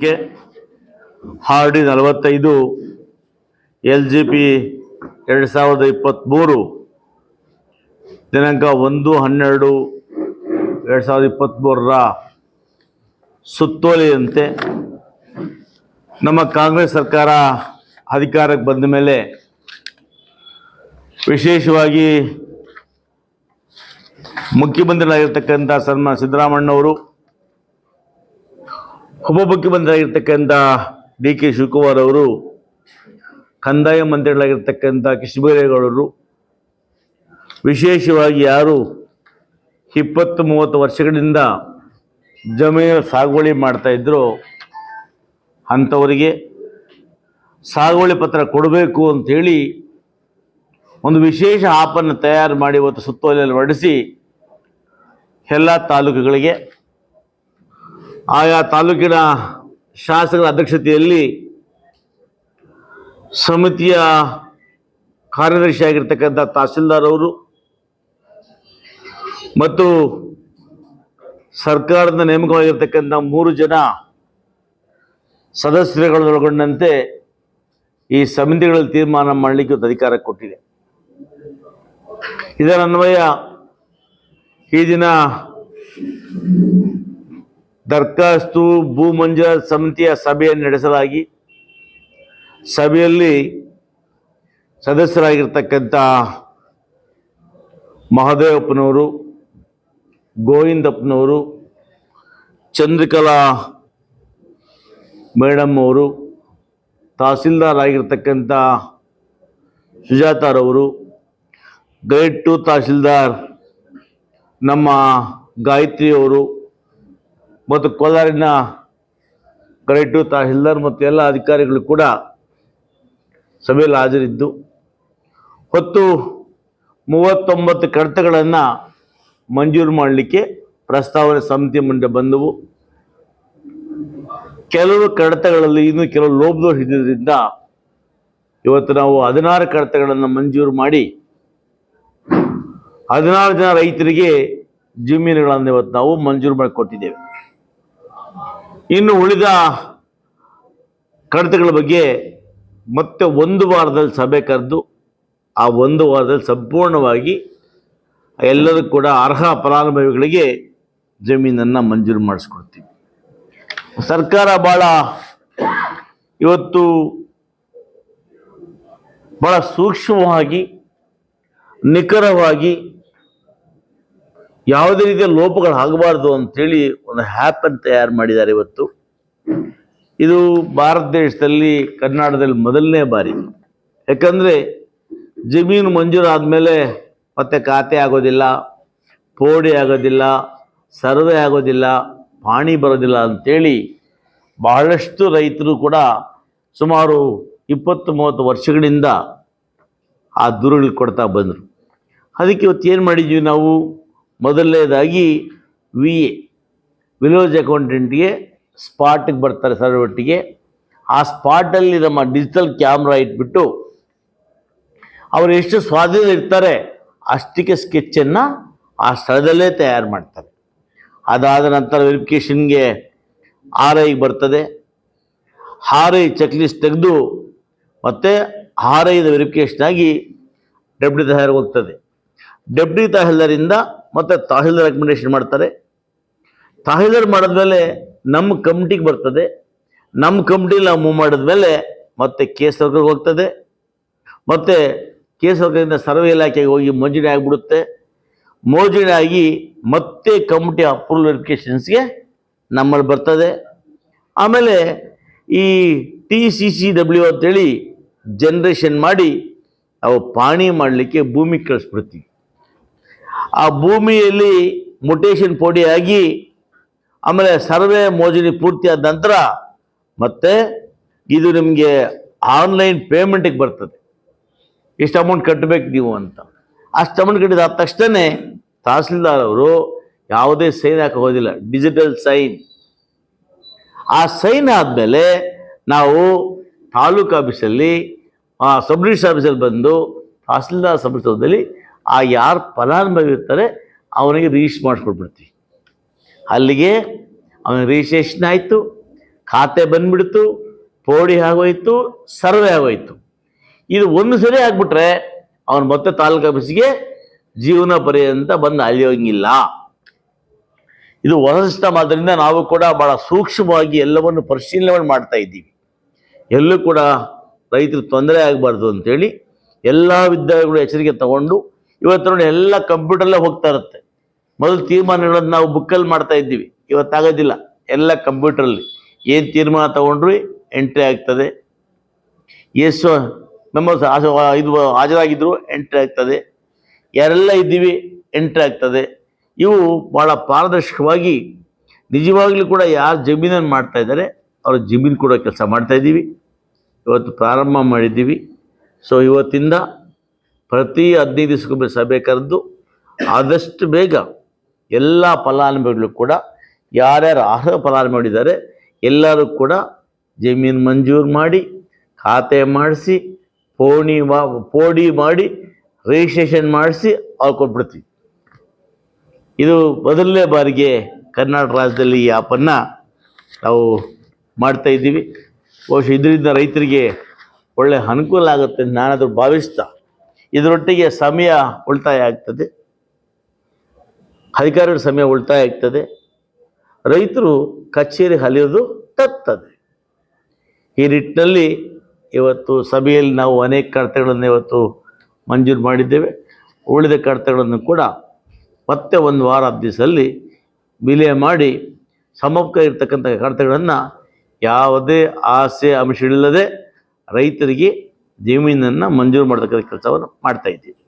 ಗೆ R D ನಲವತ್ತೈದು, L G P ಎರಡು ಸಾವಿರದ ಇಪ್ಪತ್ತ್ಮೂರು ದಿನಾಂಕ ಒಂದು ಹನ್ನೆರಡು, ಎರಡು ಸಾವಿರದ ಇಪ್ಪತ್ತ್ಮೂರರ ಸುತ್ತೋಲೆಯಂತೆ ನಮ್ಮ ಕಾಂಗ್ರೆಸ್ ಸರ್ಕಾರ ಅಧಿಕಾರಕ್ಕೆ ಬಂದ ಮೇಲೆ ವಿಶೇಷವಾಗಿ ಮುಖ್ಯಮಂತ್ರಿಗಳಾಗಿರ್ತಕ್ಕಂಥ ಸನ್ಮಾನ ಸಿದ್ದರಾಮಣ್ಣವರು ಉಪಮುಖ್ಯಮಂತ್ರಿಯಾಗಿರ್ತಕ್ಕಂಥ ಡಿ ಕೆ ಶಿವಕುಮಾರ್ ಅವರು, ಕಂದಾಯ ಮಂತ್ರಿಗಳಾಗಿರ್ತಕ್ಕಂಥ ಕೃಷ್ಣಬೈರೇಗೌಡರು ವಿಶೇಷವಾಗಿ ಯಾರು ಇಪ್ಪತ್ತು ಮೂವತ್ತು ವರ್ಷಗಳಿಂದ ಜಮೀನು ಸಾಗುವಳಿ ಮಾಡ್ತಾ ಇದ್ರು ಅಂಥವರಿಗೆ ಸಾಗುವಳಿ ಪತ್ರ ಕೊಡಬೇಕು ಅಂಥೇಳಿ ಒಂದು ವಿಶೇಷ ಆಪನ್ನು ತಯಾರು ಮಾಡಿ ಇವತ್ತು ಸುತ್ತೋಲೆಯಲ್ಲಿ ಹೊರಡಿಸಿ ಎಲ್ಲ ತಾಲೂಕುಗಳಿಗೆ ಆಯಾ ತಾಲೂಕಿನ ಶಾಸಕರ ಅಧ್ಯಕ್ಷತೆಯಲ್ಲಿ ಸಮಿತಿಯ ಕಾರ್ಯದರ್ಶಿಯಾಗಿರ್ತಕ್ಕಂಥ ತಹಸೀಲ್ದಾರ್ ಅವರು ಮತ್ತು ಸರ್ಕಾರದ ನೇಮಕವಾಗಿರ್ತಕ್ಕಂಥ ಮೂರು ಜನ ಸದಸ್ಯರುಗಳನ್ನೊಳಗೊಂಡಂತೆ ಈ ಸಮಿತಿಗಳಲ್ಲಿ ತೀರ್ಮಾನ ಮಾಡಲಿಕ್ಕೆ ಅಧಿಕಾರ ಕೊಟ್ಟಿದೆ. ಇದರ ಅನ್ವಯ ಈ ದಿನ ದರ್ಖಾಸ್ತು ಭೂಮಂಜ ಸಮಿತಿಯ ಸಭೆಯನ್ನು ನಡೆಸಲಾಗಿ ಸಭೆಯಲ್ಲಿ ಸದಸ್ಯರಾಗಿರ್ತಕ್ಕಂಥ ಮಹದೇವಪ್ಪನವರು, ಗೋವಿಂದಪ್ಪನವರು, ಚಂದ್ರಕಲಾ ಮೇಡಮ್ ಅವರು ತಹಸೀಲ್ದಾರ್ ಆಗಿರ್ತಕ್ಕಂಥ ಸುಜಾತಾರವರು ಗೈಡ್ ಟು ತಹಸೀಲ್ದಾರ್ ನಮ್ಮ ಗಾಯತ್ರಿ ಅವರು ಮತ್ತು ಕೋಲಾರಿನ ಗ್ರೇಡ್ ತಹಶೀಲ್ದಾರ್ ಮತ್ತು ಎಲ್ಲ ಅಧಿಕಾರಿಗಳು ಕೂಡ ಸಭೆಯಲ್ಲಿ ಹಾಜರಿದ್ದು, ಹೊತ್ತು ಮೂವತ್ತೊಂಬತ್ತು ಕಡತಗಳನ್ನು ಮಂಜೂರು ಮಾಡಲಿಕ್ಕೆ ಪ್ರಸ್ತಾವನೆ ಸಮಿತಿ ಮುಂದೆ ಬಂದವು. ಕೆಲವು ಕಡತಗಳಲ್ಲಿ ಇನ್ನೂ ಕೆಲವು ಲೋಪದೋಷ ಇದ್ದಿದ್ದರಿಂದ ಇವತ್ತು ನಾವು ಹದಿನಾರು ಕಡತಗಳನ್ನು ಮಂಜೂರು ಮಾಡಿ, ಹದಿನಾರು ಜನ ರೈತರಿಗೆ ಜಮೀನುಗಳನ್ನು ಇವತ್ತು ನಾವು ಮಂಜೂರು ಮಾಡಿ ಕೊಟ್ಟಿದ್ದೇವೆ ಇನ್ನು ಉಳಿದ ಕಡತಗಳ ಬಗ್ಗೆ ಮತ್ತೆ ಒಂದು ವಾರದಲ್ಲಿ ಸಭೆ ಕರೆದು ಆ ಒಂದು ವಾರದಲ್ಲಿ ಸಂಪೂರ್ಣವಾಗಿ ಎಲ್ಲರೂ ಕೂಡ ಅರ್ಹ ಫಲಾನುಭವಿಗಳಿಗೆ ಜಮೀನನ್ನು ಮಂಜೂರು ಮಾಡಿಸ್ಕೊಡ್ತೀವಿ. ಸರ್ಕಾರ ಭಾಳ ಇವತ್ತು ಭಾಳ ಸೂಕ್ಷ್ಮವಾಗಿ, ನಿಖರವಾಗಿ ಯಾವುದೇ ರೀತಿಯ ಲೋಪಗಳು ಆಗಬಾರ್ದು ಅಂಥೇಳಿ ಒಂದು ಹ್ಯಾಪನ್ನು ತಯಾರು ಮಾಡಿದ್ದಾರೆ ಇವತ್ತು. ಇದು ಭಾರತ ದೇಶದಲ್ಲಿ ಕರ್ನಾಟಕದಲ್ಲಿ ಮೊದಲನೇ ಬಾರಿ. ಯಾಕಂದರೆ ಜಮೀನು ಮಂಜೂರು ಆದಮೇಲೆ ಮತ್ತೆ ಖಾತೆ ಆಗೋದಿಲ್ಲ, ಪೋಡಿ ಆಗೋದಿಲ್ಲ, ಸರ್ವೆ ಆಗೋದಿಲ್ಲ, ಪಾಣಿ ಬರೋದಿಲ್ಲ ಅಂಥೇಳಿ ಬಹಳಷ್ಟು ರೈತರು ಕೂಡ ಸುಮಾರು ಇಪ್ಪತ್ತು ಮೂವತ್ತು ವರ್ಷಗಳಿಂದ ಆ ದೂರುಗಳು ಕೊಡ್ತಾ ಬಂದರು. ಅದಕ್ಕೆ ಇವತ್ತು ಏನು ಮಾಡಿದ್ವಿ ನಾವು? ಮೊದಲನೇದಾಗಿ ವಿ ಎ ವಿಲೇಜ್ ಅಕೌಂಟೆಂಟ್ಗೆ ಸ್ಪಾಟಿಗೆ ಬರ್ತಾರೆ ಸರ್ವೊಟ್ಟಿಗೆ ಆ ಸ್ಪಾಟಲ್ಲಿ ನಮ್ಮ ಡಿಜಿಟಲ್ ಕ್ಯಾಮ್ರಾ ಇಟ್ಬಿಟ್ಟು ಅವರು ಎಷ್ಟು ಸ್ವಾಧೀನ ಇರ್ತಾರೆ ಅಷ್ಟಕ್ಕೆ ಸ್ಕೆಚ್ಚನ್ನು ಆ ಸ್ಥಳದಲ್ಲೇ ತಯಾರು ಮಾಡ್ತಾರೆ. ಅದಾದ ನಂತರ ವೆರಿಫಿಕೇಷನ್ಗೆ ಆರ್ ಐಗೆ ಬರ್ತದೆ. ಆರ್ ಐ ಚೆಕ್ ಲಿಸ್ಟ್ ತೆಗೆದು ಮತ್ತು ಆರ್ ಐದ ವೆರಿಫಿಕೇಷನ್ ಆಗಿ ಡೆಪ್ಟಿ ತಹರ್ ಹೋಗ್ತದೆ ಡೆಪ್ಟಿ ತಹಸೀಲ್ದಾರಿಂದ ಮತ್ತು ತಹಸೀಲ್ದಾರ್ ರೆಕಮೆಂಡೇಶನ್ ಮಾಡ್ತಾರೆ. ತಹಸೀಲ್ದಾರ್ ಮಾಡಿದ್ಮೇಲೆ ನಮ್ಮ ಕಮಿಟಿಗೆ ಬರ್ತದೆ. ನಮ್ಮ ಕಮಿಟಿಲಿ ನಾವು ಮೂವ್ ಮಾಡಿದ್ಮೇಲೆ ಮತ್ತೆ ಕೇಸ್ ವರ್ಗಕ್ಕೆ ಹೋಗ್ತದೆ. ಮತ್ತು ಕೇಸ್ ವರ್ಗದಿಂದ ಸರ್ವೆ ಇಲಾಖೆಗೆ ಹೋಗಿ ಮಂಜೂರಿ ಆಗಿಬಿಡುತ್ತೆ. ಮೋಜಿನ ಆಗಿ ಮತ್ತೆ ಕಮಿಟಿ ಅಪ್ರೂವಲ್ ವೆರಿಫಿಕೇಷನ್ಸ್ಗೆ ನಮ್ಮಲ್ಲಿ ಬರ್ತದೆ. ಆಮೇಲೆ ಈ ಟಿ ಸಿ ಸಿ ಡಬ್ಲ್ಯೂ ಅಂತೇಳಿ ಜನ್ರೇಷನ್ ಮಾಡಿ ಅವು ಪಾಣಿ ಮಾಡಲಿಕ್ಕೆ ಭೂಮಿ ಕಳಿಸ್ಬಿಡ್ತೀವಿ. ಆ ಭೂಮಿಯಲ್ಲಿ ಮೊಟೇಷನ್ ಪೋಡಿಯಾಗಿ ಆಮೇಲೆ ಸರ್ವೆ ಮೋಜಿನಿ ಪೂರ್ತಿಯಾದ ನಂತರ ಮತ್ತೆ ಇದು ನಿಮಗೆ ಆನ್ಲೈನ್ ಪೇಮೆಂಟಿಗೆ ಬರ್ತದೆ. ಇಷ್ಟು ಅಮೌಂಟ್ ಕಟ್ಟಬೇಕು ನೀವು ಅಂತ. ಅಷ್ಟು ಅಮೌಂಟ್ ಕಟ್ಟಿದ ಆದ ತಕ್ಷಣ ತಹಸೀಲ್ದಾರ್ ಅವರು ಯಾವುದೇ ಸೈನ್ ಹಾಕೋದಿಲ್ಲ ಡಿಜಿಟಲ್ ಸೈನ್ ಆ ಸೈನ್ ಆದಮೇಲೆ ನಾವು ತಾಲೂಕು ಆಫೀಸಲ್ಲಿ ಸಬ್ ಆಫೀಸಲ್ಲಿ ಬಂದು ತಹಸೀಲ್ದಾರ್ ಸಬ್ ರಿಜಿಸ್ಟರ್ದಲ್ಲಿ ಆ ಯಾರು ಫಲಾನುಭವಿ ಇರ್ತಾರೆ, ಅವನಿಗೆ ರಿಜಿಸ್ಟರ್ ಮಾಡಿಸ್ಕೊಟ್ಬಿಡ್ತೀವಿ ಅಲ್ಲಿಗೆ ಅವನ ರಿಜಿಸ್ಟ್ರೇಷನ್ ಆಯಿತು, ಖಾತೆ ಬಂದ್ಬಿಡ್ತು, ಪೋಡಿ ಆಗೋಯ್ತು, ಸರ್ವೆ ಆಗೋಯ್ತು. ಇದು ಒಂದು ಸರಿ ಆಗ್ಬಿಟ್ರೆ ಅವನು ಮತ್ತೆ ತಾಲೂಕು ಆಫೀಸಿಗೆ ಜೀವನ ಪರ್ಯಂತ ಬಂದು ಅಲಿಯೋಂಗಿಲ್ಲ ಇದು ಹೊಸ ಸಿಸ್ಟಮ್ ಆದ್ದರಿಂದ ನಾವು ಕೂಡ ಭಾಳ ಸೂಕ್ಷ್ಮವಾಗಿ ಎಲ್ಲವನ್ನು ಪರಿಶೀಲನೆ ಮಾಡ್ತಾ ಇದ್ದೀವಿ. ಎಲ್ಲೂ ಕೂಡ ರೈತರು ತೊಂದರೆ ಆಗಬಾರ್ದು ಅಂತೇಳಿ ಎಲ್ಲ ವಿದ್ಯಾರ್ಥಿಗಳು ಎಚ್ಚರಿಕೆ ತಗೊಂಡು ಇವತ್ತು ನೋಡಿ ಎಲ್ಲ ಕಂಪ್ಯೂಟರ್ಲೇ ಹೋಗ್ತಾ ಇರುತ್ತೆ. ಮೊದಲು ತೀರ್ಮಾನಗಳನ್ನು ನಾವು ಬುಕ್ಕಲ್ಲಿ ಮಾಡ್ತಾ ಇದ್ದೀವಿ. ಇವತ್ತಾಗೋದಿಲ್ಲ ಎಲ್ಲ ಕಂಪ್ಯೂಟರಲ್ಲಿ ಏನು ತೀರ್ಮಾನ ತಗೊಂಡ್ರಿ ಎಂಟ್ರಿ ಆಗ್ತದೆ. ಎಷ್ಟು ಮೆಂಬರ್ಸ್ ಇದು ಹಾಜರಾಗಿದ್ದರು ಎಂಟ್ರಿ ಆಗ್ತದೆ. ಯಾರೆಲ್ಲ ಇದ್ದೀವಿ ಎಂಟ್ರಿ ಆಗ್ತದೆ. ಇವು ಭಾಳ ಪಾರದರ್ಶಕವಾಗಿ ನಿಜವಾಗ್ಲೂ ಕೂಡ ಯಾರು ಜಮೀನನ್ನು ಮಾಡ್ತಾ ಇದ್ದಾರೆ, ಅವ್ರ ಜಮೀನು ಕೂಡ ಕೆಲಸ ಮಾಡ್ತಾ ಇದ್ದೀವಿ. ಇವತ್ತು ಪ್ರಾರಂಭ ಮಾಡಿದ್ದೀವಿ. ಸೊ ಇವತ್ತಿಂದ ಪ್ರತಿ ಹದಿನೈದು ದಿವಸಕ್ಕೊಮ್ಮೆ ಸಭೆ ಕರೆದು ಆದಷ್ಟು ಬೇಗ ಎಲ್ಲ ಫಲಾನುಭವಿಗಳು ಕೂಡ ಯಾರ್ಯಾರು ಅರ್ಹ ಫಲಾನುಭವಿ ಮಾಡಿದ್ದಾರೆ ಎಲ್ಲರೂ ಕೂಡ ಜಮೀನು ಮಂಜೂರು ಮಾಡಿ ಖಾತೆ ಮಾಡಿಸಿ, ಪೋಣಿ ಮಾ ಪೋಡಿ ಮಾಡಿ ರಿಜಿಸ್ಟ್ರೇಷನ್ ಮಾಡಿಸಿ ಅವ್ರು ಕೊಟ್ಬಿಡ್ತೀವಿ. ಇದು ಮೊದಲನೇ ಬಾರಿಗೆ ಕರ್ನಾಟಕ ರಾಜ್ಯದಲ್ಲಿ ಈ ಆ್ಯಪನ್ನು ನಾವು ಮಾಡ್ತಾಯಿದ್ದೀವಿ ಬಹುಶಃ ಇದರಿಂದ ರೈತರಿಗೆ ಒಳ್ಳೆಯ ಅನುಕೂಲ ಆಗುತ್ತೆ ಅಂತ ನಾನಾದರೂ ಭಾವಿಸ್ತಾ ಇದರೊಟ್ಟಿಗೆ ಸಮಯ ಉಳಿತಾಯ ಆಗ್ತದೆ. ಅಧಿಕಾರಿಗಳ ಸಮಯ ಉಳಿತಾಯ ಆಗ್ತದೆ. ರೈತರು ಕಚೇರಿ ಹಲಿಯೋದು ತತ್ತದೆ. ಈ ನಿಟ್ಟಿನಲ್ಲಿ ಇವತ್ತು ಸಭೆಯಲ್ಲಿ ನಾವು ಅನೇಕ ಕಡತಗಳನ್ನು ಇವತ್ತು ಮಂಜೂರು ಮಾಡಿದ್ದೇವೆ. ಉಳಿದ ಕಡತಗಳನ್ನು ಕೂಡ ಮತ್ತೆ ಒಂದು ವಾರ ದಿವಸದಲ್ಲಿ ವಿಲಯ ಮಾಡಿ ಸಮಪಕ ಇರತಕ್ಕಂಥ ಕಡತಗಳನ್ನು ಯಾವುದೇ ಆಸೆ ಅಂಶಗಳಿಲ್ಲದೆ ರೈತರಿಗೆ ಜಮೀನನ್ನು ಮಂಜೂರು ಮಾಡತಕ್ಕಂಥ ಕೆಲಸವನ್ನು ಮಾಡ್ತಾ ಇದ್ದೀವಿ.